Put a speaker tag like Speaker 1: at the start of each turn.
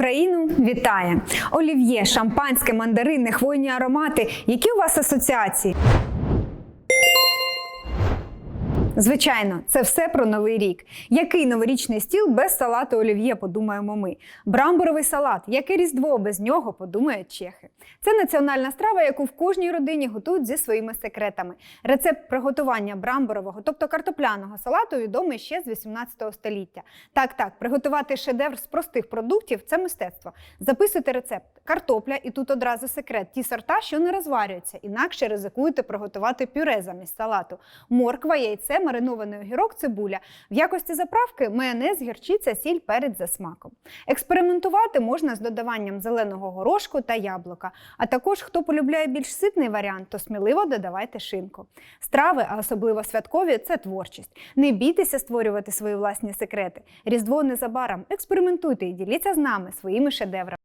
Speaker 1: Україну вітає! Олів'є, шампанське, мандарини, хвойні аромати. Які у вас асоціації? Звичайно, це все про новий рік. Який новорічний стіл без салату олів'є, подумаємо ми. Брамборовий салат, яке різдво без нього, подумають чехи. Це національна страва, яку в кожній родині готують зі своїми секретами. Рецепт приготування брамборового, тобто картопляного салату, відомий ще з 18 століття. Так, так, приготувати шедевр з простих продуктів це мистецтво. Записуйте рецепт. Картопля, і тут одразу секрет. Ті сорта, що не розварюються, інакше ризикуєте приготувати пюре замість салату. Морква, яйце, маринований огірок, цибуля. В якості заправки майонез, гірчиця, сіль, перець за смаком. Експериментувати можна з додаванням зеленого горошку та яблука. А також, хто полюбляє більш ситний варіант, то сміливо додавайте шинку. Страви, а особливо святкові, це творчість. Не бійтеся створювати свої власні секрети. Різдво незабаром. Експериментуйте і діліться з нами своїми шедеврами.